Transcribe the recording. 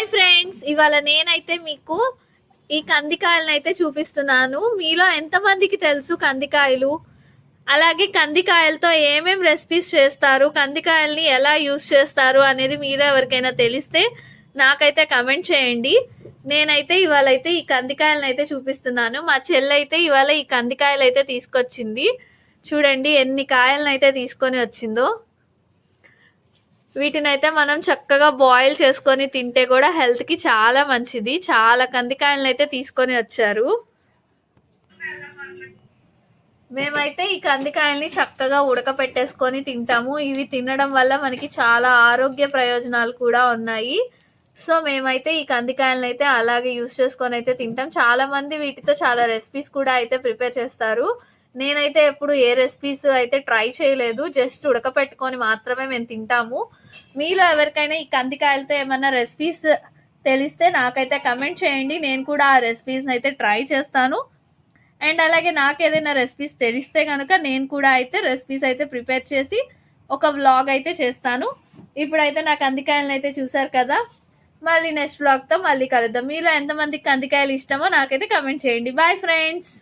Hi friends ఇవాళ నేనైతే మీకు ఈ కందికాయలను అయితే చూపిస్తున్నాను. మీలో ఎంతమందికి తెలుసు కందికాయలు? అలాగే కందికాయలతో ఏమేం రెసిపీస్ చేస్తారు? కందికాయల్ని ఎలా యూస్ చేస్తారు అనేది మీలో ఎవరికైనా తెలిస్తే నాకైతే కమెంట్ చేయండి. నేనైతే ఇవాళ అయితే ఈ కందికాయలను అయితే చూపిస్తున్నాను. మా చెల్లి అయితే ఇవాళ ఈ కందికాయలు అయితే తీసుకొచ్చింది. చూడండి ఎన్ని కాయలను అయితే తీసుకొని వచ్చిందో. వీటినైతే మనం చక్కగా బాయిల్ చేసుకొని తింటే కూడా హెల్త్కి చాలా మంచిది. చాలా కందికాయలను అయితే తీసుకొని వచ్చారు. మేమైతే ఈ కందికాయల్ని చక్కగా ఉడకపెట్టేసుకొని తింటాము. ఇవి తినడం వల్ల మనకి చాలా ఆరోగ్య ప్రయోజనాలు కూడా ఉన్నాయి. సో మేమైతే ఈ కందికాయలను అయితే అలాగే యూస్ చేసుకొని అయితే తింటాం. చాలా మంది వీటితో చాలా రెసిపీస్ కూడా అయితే ప్రిపేర్ చేస్తారు. నేనైతే ఎప్పుడు ఏ రెసిపీస్ అయితే ట్రై చేయలేదు జస్ట్ ఉడకపెట్టుకొని మాత్రమే మేము తింటాము. మీలో ఎవరికైనా ఈ కందికాయలతో ఏమన్నా రెసిపీస్ తెలిస్తే నాకైతే కమెంట్ చేయండి. నేను కూడా ఆ రెసిపీస్ అయితే ట్రై చేస్తాను. అండ్ అలాగే నాకు ఏదైనా రెసిపీస్ తెలిస్తే కనుక నేను కూడా అయితే రెసిపీస్ అయితే ప్రిపేర్ చేసి ఒక వ్లాగ్ అయితే చేస్తాను. ఇప్పుడైతే నా కందికాయలను అయితే చూసారు కదా? మళ్ళీ నెక్స్ట్ వ్లాగ్తో మళ్ళీ కలుద్దాం. మీలో ఎంతమందికి కందికాయలు ఇష్టమో నాకైతే కమెంట్ చేయండి. Bye friends